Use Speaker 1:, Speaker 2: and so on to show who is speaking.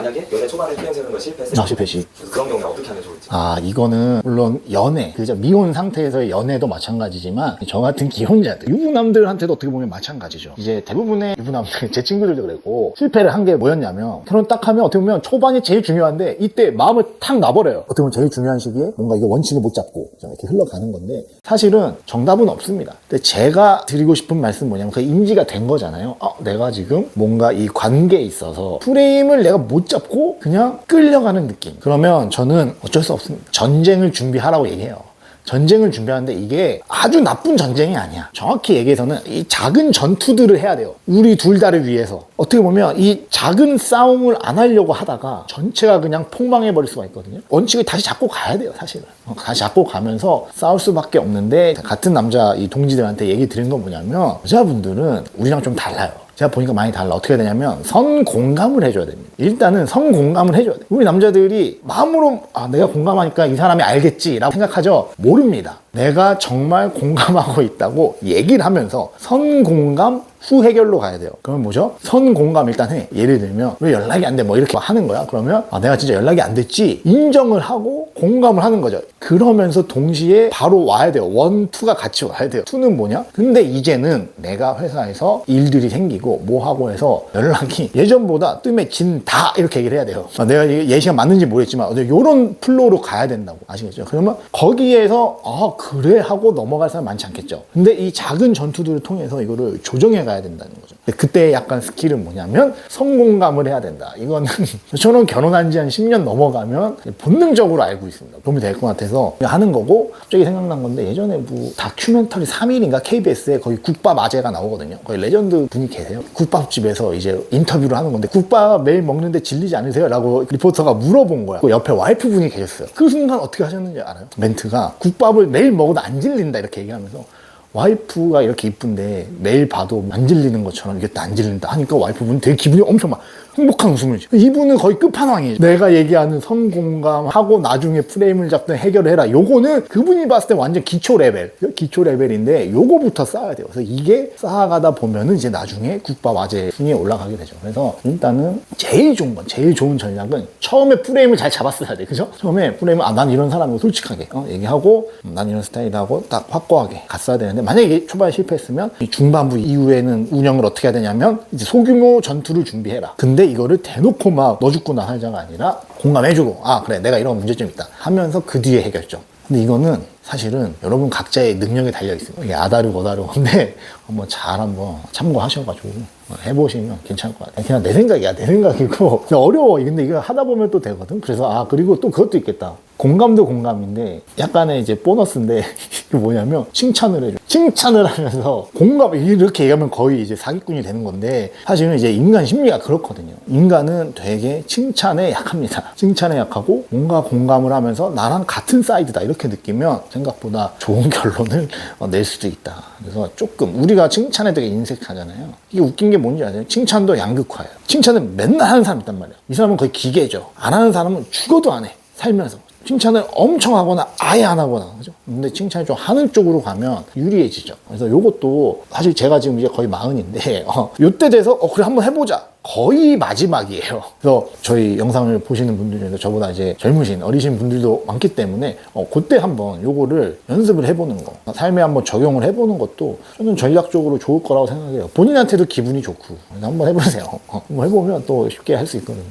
Speaker 1: 만약에 연애 초반에 피행 세는 걸 실패했을
Speaker 2: 아, 실패시.
Speaker 1: 그런 경우에 어떻게 하면 좋을지
Speaker 2: 아, 이거는 물론 연애, 그죠? 미혼 상태에서의 연애도 마찬가지지만 저 같은 기혼자들, 유부남들한테도 어떻게 보면 마찬가지죠. 이제 대부분의 유부남들, 제 친구들도 그랬고 실패를 한 게 뭐였냐면 결혼 딱 하면 어떻게 보면 초반이 제일 중요한데 이때 마음을 탁 놔버려요. 어떻게 보면 제일 중요한 시기에 뭔가 이거 원칙을 못 잡고 이렇게 흘러가는 건데 사실은 정답은 없습니다. 근데 제가 드리고 싶은 말씀 은 뭐냐면 그 인지가 된 거잖아요. 어, 내가 지금 뭔가 이 관계에 있어서 프레임을 내가 못 잡고 그냥 끌려가는 느낌. 그러면 저는 어쩔 수 없습니다. 전쟁을 준비하라고 얘기해요. 전쟁을 준비하는데 이게 아주 나쁜 전쟁이 아니야. 정확히 얘기해서는 이 작은 전투들을 해야 돼요. 우리 둘 다를 위해서. 어떻게 보면 이 작은 싸움을 안 하려고 하다가 전체가 그냥 폭망해 버릴 수가 있거든요. 원칙을 다시 잡고 가야 돼요, 사실은. 어, 다시 잡고 가면서 싸울 수밖에 없는데 같은 남자 이 동지들한테 얘기 드린 건 뭐냐면 여자분들은 우리랑 좀 달라요. 제가 보니까 많이 달라. 어떻게 되냐면 선 공감을 해줘야 됩니다. 일단은 선 공감을 해줘야 돼요. 우리 남자들이 마음으로 아 내가 공감하니까 이 사람이 알겠지라고 생각하죠. 모릅니다. 내가 정말 공감하고 있다고 얘기를 하면서 선 공감 후 해결로 가야 돼요. 그러면 뭐죠? 선 공감 일단 해. 예를 들면 왜 연락이 안 돼? 뭐 이렇게 하는 거야. 그러면 아 내가 진짜 연락이 안 됐지. 인정을 하고 공감을 하는 거죠. 그러면서 동시에 바로 와야 돼요. 원, 투가 같이 와야 돼요. 투는 뭐냐? 근데 이제는 내가 회사에서 일들이 생기고 뭐 하고 해서 연락이 예전보다 뜸에 진다 이렇게 얘기를 해야 돼요. 아, 내가 예시가 맞는지 모르겠지만 이런 플로우로 가야 된다고 아시겠죠? 그러면 거기에서 아 그래 하고 넘어갈 사람 많지 않겠죠. 근데 이 작은 전투들을 통해서 이거를 조정해 가야 된다는 거죠. 그때 약간 스킬은 뭐냐면 성공감을 해야 된다. 이거는 저는 결혼한 지 한 10년 넘어가면 본능적으로 알고 있습니다. 도움이 될 것 같아서 하는 거고 갑자기 생각난 건데 예전에 뭐 다큐멘터리 3일인가 KBS에 거의 국밥 아재가 나오거든요. 거의 레전드 분이 계세요. 국밥집에서 이제 인터뷰를 하는 건데 국밥 매일 먹는데 질리지 않으세요? 라고 리포터가 물어본 거야. 그 옆에 와이프 분이 계셨어요. 그 순간 어떻게 하셨는지 알아요? 멘트가 국밥을 매일 먹어도 안 질린다 이렇게 얘기하면서 와이프가 이렇게 이쁜데 매일 봐도 안 질리는 것처럼 이게 또 안 질린다 하니까 와이프분이 되게 기분이 엄청 막 행복한 웃음을 지어. 이분은 거의 끝판왕이에요. 내가 얘기하는 선공감하고 나중에 프레임을 잡든 해결을 해라. 요거는 그분이 봤을 때 완전 기초 레벨. 기초 레벨인데 요거부터 쌓아야 돼요. 그래서 이게 쌓아가다 보면은 이제 나중에 국밥 아재 순위에 올라가게 되죠. 그래서 일단은 제일 좋은 건, 제일 좋은 전략은 처음에 프레임을 잘 잡았어야 돼. 그죠? 처음에 프레임을, 아, 난 이런 사람이고 솔직하게 어, 얘기하고, 음, 난 이런 스타일이라고 딱 확고하게 갔어야 되는데, 만약에 이게 초반에 실패했으면 이 중반부 이후에는 운영을 어떻게 해야 되냐면, 이제 소규모 전투를 준비해라. 근데 이거를 대놓고 막 너 죽고 나 살자가 아니라 공감해주고, 아, 그래, 내가 이런 문제점 있다. 하면서 그 뒤에 해결점. 근데 이거는 사실은 여러분 각자의 능력에 달려 있습니다. 이게 아다르 고다르 건데 한번 잘 한번 참고하셔가지고 해보시면 괜찮을 것 같아요. 그냥 내 생각이야, 내 생각이고 어려워. 근데 이거 하다 보면 또 되거든. 그래서 아 그리고 또 그것도 있겠다. 공감도 공감인데 약간의 이제 보너스인데 이게 뭐냐면 칭찬을 해줘. 칭찬을 하면서 공감 이렇게 얘기하면 거의 이제 사기꾼이 되는 건데 사실은 이제 인간 심리가 그렇거든요. 인간은 되게 칭찬에 약합니다. 칭찬에 약하고 뭔가 공감을 하면서 나랑 같은 사이드다 이렇게 느끼면 생각보다 좋은 결론을 어, 낼 수도 있다. 그래서 조금 우리가 칭찬에 되게 인색하잖아요. 이게 웃긴 게 뭔지 아세요? 칭찬도 양극화예요. 칭찬을 맨날 하는 사람 있단 말이에요. 이 사람은 거의 기계죠. 안 하는 사람은 죽어도 안 해. 살면서. 칭찬을 엄청 하거나 아예 안 하거나 그죠? 근데 칭찬을 좀 하는 쪽으로 가면 유리해지죠. 그래서 요것도 사실 제가 지금 이제 거의 마흔인데 어, 요때 돼서 어 그래 한번 해보자. 거의 마지막이에요. 그래서 저희 영상을 보시는 분들 중에서 저보다 이제 젊으신 어리신 분들도 많기 때문에 어, 그때 한번 요거를 연습을 해보는 거, 삶에 한번 적용을 해보는 것도 저는 전략적으로 좋을 거라고 생각해요. 본인한테도 기분이 좋고 한번 해보세요. 어, 한번 해보면 또 쉽게 할 수 있거든요.